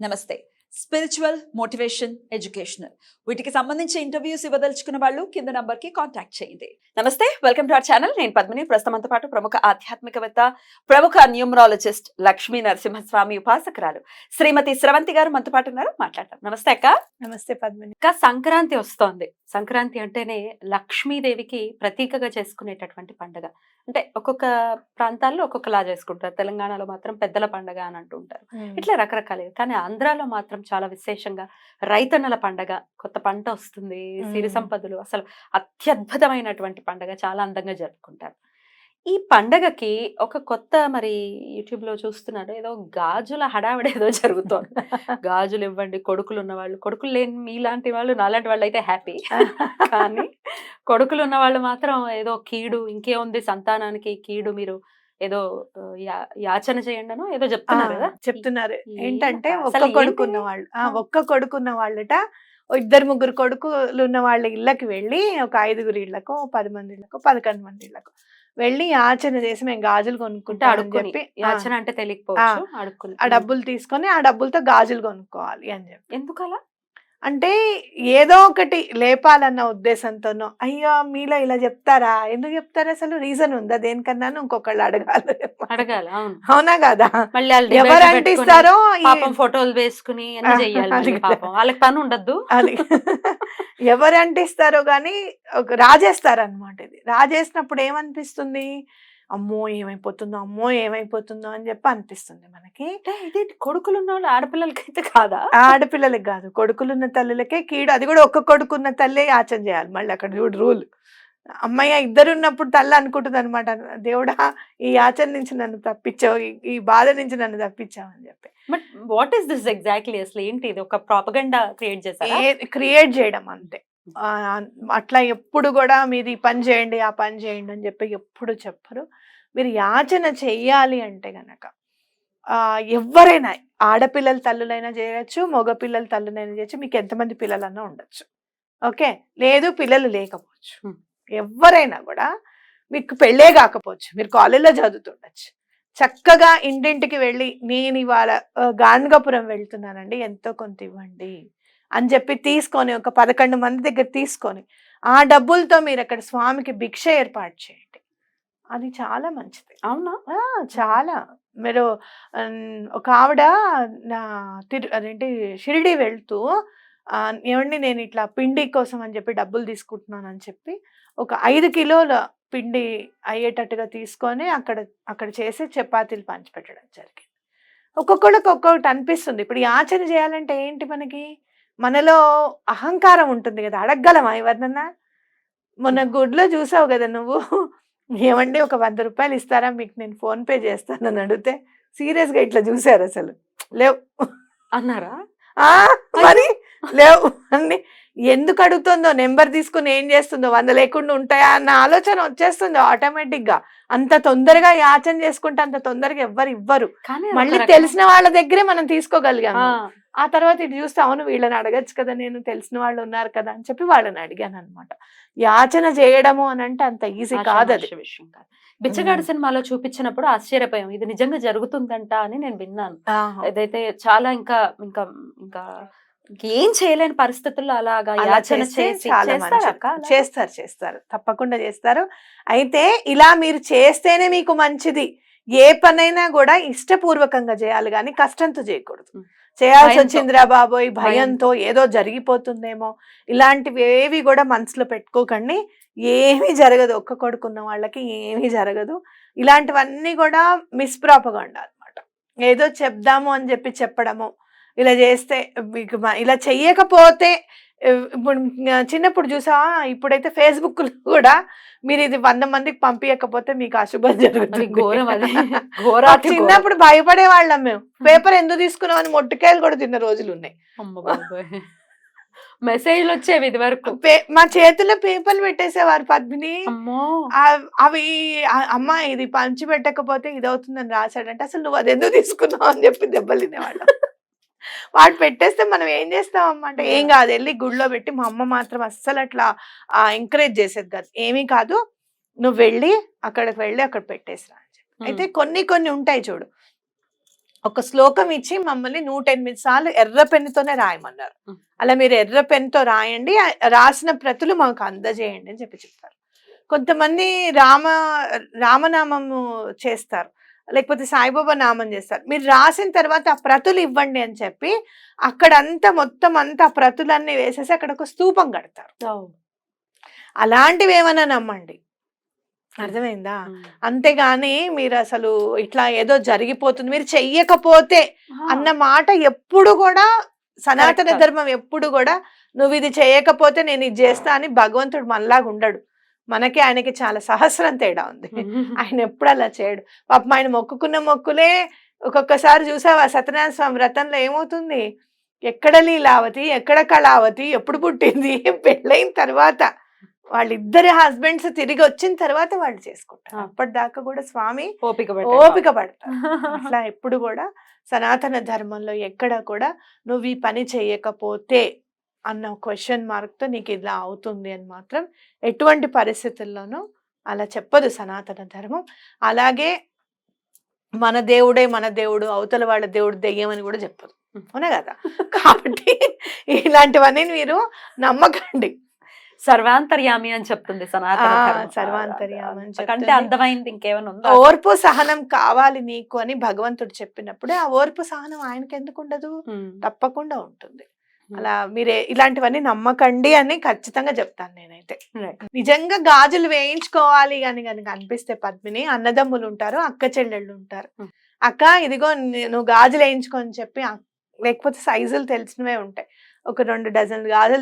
నమస్తే spiritual motivation educational వీటికి సంబంధించి ఇంటర్వ్యూస్ ఇవ్వదలుచుకున్న వాళ్ళు కింద నంబర్కి కాంటాక్ట్ చేయండి. నమస్తే వెల్కమ్ టు అవర్ ఛానల్ నేను పద్మిని. ప్రస్తుతంతో పాటు ప్రముఖ ఆధ్యాత్మికవేత్త ప్రముఖ న్యూమరాలజిస్ట్ లక్ష్మీ నరసింహస్వామి ఉపాసకురాలు శ్రీమతి స్రవంతి గారు మనతో పాటు ఉన్నారు. మాట్లాడతాం నమస్తే అక్క. నమస్తే పద్మిని. ఇంకా సంక్రాంతి వస్తోంది. సంక్రాంతి అంటేనే లక్ష్మీదేవికి ప్రతీకగా చేసుకునేటటువంటి పండుగ. అంటే ఒక్కొక్క ప్రాంతాల్లో ఒక్కొక్కలా చేసుకుంటారు. తెలంగాణలో మాత్రం పెద్దల పండుగ అని అంటుంటారు ఇట్లా రకరకాలు కానీ ఆంధ్రాలో మాత్రం చాలా విశేషంగా. రైతన్నల పండగ కొత్త పంట వస్తుంది సిరి. సంపదలు అసలు అత్యద్భుతమైనటువంటి పండగ చాలా అందంగా జరుపుకుంటారు. ఈ పండగకి ఒక కొత్త మరి యూట్యూబ్లో చూస్తున్నాడు ఏదో గాజుల హడావిడి ఏదో జరుగుతోంది. గాజులు ఇవ్వండి కొడుకులు ఉన్న వాళ్ళు కొడుకులు లేని మీలాంటి వాళ్ళు నాలాంటి వాళ్ళు అయితే హ్యాపీ. కానీ కొడుకులు ఉన్న వాళ్ళు మాత్రం ఏదో కీడు ఇంకేముంది సంతానానికి కీడు మీరు ఏదో యాచన చేయండి ఏదో చెప్తున్నారు కదా? చెప్తున్నారు. ఏంటంటే ఒక్క కొడుకున్న? వాళ్ళు. ఒక్క కొడుకున్న వాళ్ళట ఇద్దరు ముగ్గురు కొడుకులు ఉన్న వాళ్ళ ఇళ్ళకి వెళ్ళి ఒక ఐదుగురు ఇళ్ళకో పది మంది ఇళ్ళకో పదకొండు మంది ఇళ్ళకో వెళ్ళి యాచన చేసి మేము గాజులు కొనుక్కుంటాం చెప్పి యాచన అంటే తెలియకపోవచ్చు ఆ డబ్బులు తీసుకొని ఆ డబ్బులతో గాజులు కొనుక్కోవాలి అని చెప్పి. ఎందుకు అలా అంటే ఏదో ఒకటి లేపాలన్న ఉద్దేశంతోనో అయ్యో మీలో ఇలా చెప్తారా? ఎందుకు చెప్తారా అసలు? రీజన్ ఉందా? దేనికన్నా ఇంకొకళ్ళు అడగాలి అడగాలి అవును. కదా? ఎవరు అంటిస్తారో ఫోటోలు వేసుకుని వాళ్ళకి పని ఉండద్దు. అది. ఎవరు అంటిస్తారో రాజేస్తారు అనమాట ఇది. రాజేసినప్పుడు ఏమనిపిస్తుంది? అమ్మో! ఏమైపోతుందో అమ్మో! ఏమైపోతుందో అని చెప్పి అనిపిస్తుంది మనకి. ఇది కొడుకులు ఉన్న వాళ్ళు ఆడపిల్లలకి అయితే కాదా? ఆడపిల్లలకి కాదు. కొడుకులున్న తల్లులకే కీడు. అది కూడా ఒక్క కొడుకున్న తల్లే యాచన చేయాలి. మళ్ళీ అక్కడ చూడు రూల్. అమ్మయ్య ఇద్దరు ఉన్నప్పుడు తల్లి అనుకుంటుంది అనమాట దేవుడా ఈ యాచన నుంచి నన్ను తప్పించావు. ఈ- బాధ నుంచి నన్ను తప్పించావు అని చెప్పి. But what is this exactly? అసలు ఏంటి ఇది? ఒక ప్రాపగండా క్రియేట్ చేశారా? క్రియేట్ చేయడం అంతే. అట్లా ఎప్పుడు కూడా మీరు ఈ పని చేయండి ఆ పని చేయండి అని చెప్పి ఎప్పుడు చెప్పరు. మీరు యాచన చెయ్యాలి అంటే గనక ఎవరైనా ఆడపిల్లల తల్లులైనా చేయొచ్చు మగపిల్లల తల్లులైనా చేయొచ్చు మీకు ఎంతమంది పిల్లలన్నా ఉండొచ్చు. ఓకే? లేదు పిల్లలు లేకపోవచ్చు. ఎవరైనా కూడా మీకు పెళ్ళే కాకపోవచ్చు మీరు కాలేజీలో చదువుతుండొచ్చు. చక్కగా ఇంటింటికి వెళ్ళి నేను ఇవాళ ఆ, గాన్గాపురం వెళ్తున్నానండి ఎంతో కొంత ఇవ్వండి. అని చెప్పి తీసుకొని ఒక పదకొండు మంది దగ్గర తీసుకొని ఆ డబ్బులతో మీరు అక్కడ స్వామికి భిక్ష ఏర్పాటు చేయండి. అది చాలా మంచిది. అవునా? చాలా. మీరు ఒక ఆవిడ నా తిరు అదేంటి షిరిడి వెళ్తూ ఏమండి నేను ఇట్లా పిండి కోసం అని చెప్పి డబ్బులు తీసుకుంటున్నాను అని చెప్పి ఒక ఐదు కిలోల పిండి అయ్యేటట్టుగా తీసుకొని అక్కడ అక్కడ చేసి చపాతీలు పంచిపెట్టడం జరిగింది. ఒక్కొక్కళ్ళకి ఒక్కొక్కటి అనిపిస్తుంది. ఇప్పుడు ఈ ఆచరణ చేయాలంటే ఏంటి మనకి? మనలో అహంకారం ఉంటుంది కదా అడగగలమా ఎవరినన్నా? మొన్న గుడిలో చూసావు కదా నువ్వు? ఏమండి ఒక వంద రూపాయలు ఇస్తారా? మీకు నేను ఫోన్ పే చేస్తానని అడిగితే సీరియస్గా ఇట్లా చూసారు అసలు. లేవు. అన్నారా? ఆ, మరి లేవు. అండి ఎందుకు అడుగుతుందో నెంబర్ తీసుకుని ఏం చేస్తుందో వంద లేకుండా ఉంటాయా అన్న ఆలోచన వచ్చేస్తుంది ఆటోమేటిక్గా అంత తొందరగా యాచన చేసుకుంటే అంత తొందరగా ఎవ్వరు ఇవ్వరు. మళ్ళీ తెలిసిన వాళ్ళ దగ్గరే మనం తీసుకోగలిగాము. ఆ, తర్వాత ఇటు చూస్తే అవును వీళ్ళని అడగచ్చు కదా నేను తెలిసిన వాళ్ళు ఉన్నారు కదా అని చెప్పి వాళ్ళని అడిగాను అనమాట యాచన చేయడము అని అంటే అంత ఈజీ కాదు అది. విషయం కాదు. బిచ్చగాడు సినిమాలో చూపించినప్పుడు ఆశ్చర్యపోయాం. ఇది నిజంగా జరుగుతుందంట అని నేను విన్నాను. ఏదైతే చాలా ఇంకా ఇంకా ఇంకా ఏం చేయలేని పరిస్థితుల్లో అలాగా అలా యాచన చేస్తారా? చేస్తారు. తప్పకుండా చేస్తారు. అయితే ఇలా మీరు చేస్తేనే మీకు మంచిది. ఏ పనైనా కూడా ఇష్టపూర్వకంగా చేయాలి కానీ కష్టంతో చేయకూడదు. చేయాల్సి. వచ్చిందిరా బాబోయ్ భయంతో ఏదో జరిగిపోతుందేమో. ఇలాంటివి ఏవి కూడా మనసులో పెట్టుకోకండి. ఏమీ జరగదు. ఒక్క కొడుకున్న వాళ్ళకి ఏమీ జరగదు. ఇలాంటివన్నీ కూడా మిస్ప్రాపగండా అన్నమాట ఏదో చెప్దాము అని చెప్పి చెప్పడము. ఇలా చేస్తే ఇలా చెయ్యకపోతే ఇప్పుడు చిన్నప్పుడు చూసా ఇప్పుడైతే ఫేస్బుక్లో కూడా మీరు ఇది వంద మందికి పంపించకపోతే మీకు అశుభం జరుగుతుంది. చిన్నప్పుడు భయపడే వాళ్ళం మేము. పేపర్ ఎందుకు తీసుకున్నాం అని మొట్టికాయలు కూడా తిన్న రోజులు ఉన్నాయి. మెసేజ్లు వచ్చేవి ఇది వరకు. మా చేతిలో పేపర్లు పెట్టేసేవారు పద్మిని. అవి అమ్మ ఇది పంచి పెట్టకపోతే ఇది అవుతుందని రాశాడంటే అసలు నువ్వు అది ఎందుకు తీసుకున్నావు అని చెప్పి దెబ్బలు తినేవాళ్ళం. వాడు పెట్టేస్తే మనం ఏం చేస్తాం అమ్మ అంటే ఏం కాదు వెళ్ళి గుడిలో పెట్టి మా అమ్మ మాత్రం అస్సలు అట్లా ఎంకరేజ్ చేసేది కాదు. ఏమీ కాదు నువ్వు వెళ్ళి అక్కడికి వెళ్ళి అక్కడ పెట్టేసిరా అని చెప్పి. అయితే కొన్ని కొన్ని ఉంటాయి చూడు. ఒక శ్లోకం ఇచ్చి మమ్మల్ని నూట ఎనిమిది సార్లు ఎర్ర పెన్నుతోనే రాయమన్నారు. ఉం. అలా మీరు ఎర్ర పెన్నుతో రాయండి రాసిన ప్రతులు మాకు అందజేయండి అని చెప్పి చెప్పారు కొంతమంది రామ రామనామము చేస్తారు. లేకపోతే సాయిబాబా నామం చేస్తారు. మీరు రాసిన తర్వాత ఆ ప్రతులు ఇవ్వండి అని చెప్పి అక్కడంతా మొత్తం అంతా ఆ ప్రతులన్నీ వేసేసి అక్కడ ఒక స్తూపం కడతారు అలాంటివి ఏమైనా నమ్మండి? అర్థమైందా? అంతేగాని మీరు అసలు ఇట్లా ఏదో జరిగిపోతుంది. మీరు చెయ్యకపోతే అన్న మాట ఎప్పుడు కూడా సనాతన. ధర్మం ఎప్పుడు కూడా నువ్వు ఇది చేయకపోతే నేను ఇది చేస్తా అని భగవంతుడు మనలాగా ఉండడు. మనకి ఆయనకి చాలా సహస్రం తేడా ఉంది. ఆయన ఎప్పుడు అలా చేయడు. పాపం ఆయన మొక్కుకున్న మొక్కులే ఒక్కొక్కసారి చూసావా? సత్యనారాయణ స్వామి వ్రతంలో ఏమవుతుంది? ఎక్కడ లీలావతి ఎక్కడ కళావతి ఎప్పుడు పుట్టింది? పెళ్ళైన తర్వాత వాళ్ళిద్దరి హస్బెండ్స్ తిరిగి వచ్చిన తర్వాత వాళ్ళు చేసుకుంటారు. అప్పటిదాకా కూడా స్వామి ఓపిక ఓపిక పడతారు. అట్లా ఎప్పుడు కూడా సనాతన ధర్మంలో ఎక్కడ కూడా నువ్వు ఈ పని చేయకపోతే అన్న క్వశ్చన్ మార్క్తో నీకు ఇలా అవుతుంది అని మాత్రం ఎటువంటి పరిస్థితుల్లోనూ అలా చెప్పదు సనాతన ధర్మం అలాగే మన దేవుడే మన దేవుడు అవతల వాళ్ళ దేవుడు దెయ్యం అని కూడా చెప్పదు అవునా కదా కాబట్టి ఇలాంటివన్నీ మీరు నమ్మకండి సర్వాంతర్యామి అని చెప్తుంది సనాతన. సర్వాంతర్యామి. అందమైంది ఇంకేమైనా ఉందా ఓర్పు సహనం కావాలి నీకు అని భగవంతుడు చెప్పినప్పుడు ఆ ఓర్పు సహనం ఆయనకి ఎందుకు ఉండదు. తప్పకుండా ఉంటుంది. అలా మీరే ఇలాంటివన్నీ నమ్మకండి అని ఖచ్చితంగా చెప్తాను నేనైతే. నిజంగా గాజులు వేయించుకోవాలి అని కనుక అనిపిస్తే పద్మిని అన్నదమ్ములు ఉంటారు అక్క చెల్లెళ్ళు ఉంటారు Hmm. అక్క ఇదిగో నువ్వు గాజులు వేయించుకో అని చెప్పి లేకపోతే సైజులు తెలిసినవే ఉంటాయి ఒక రెండు డజన్ గాజులు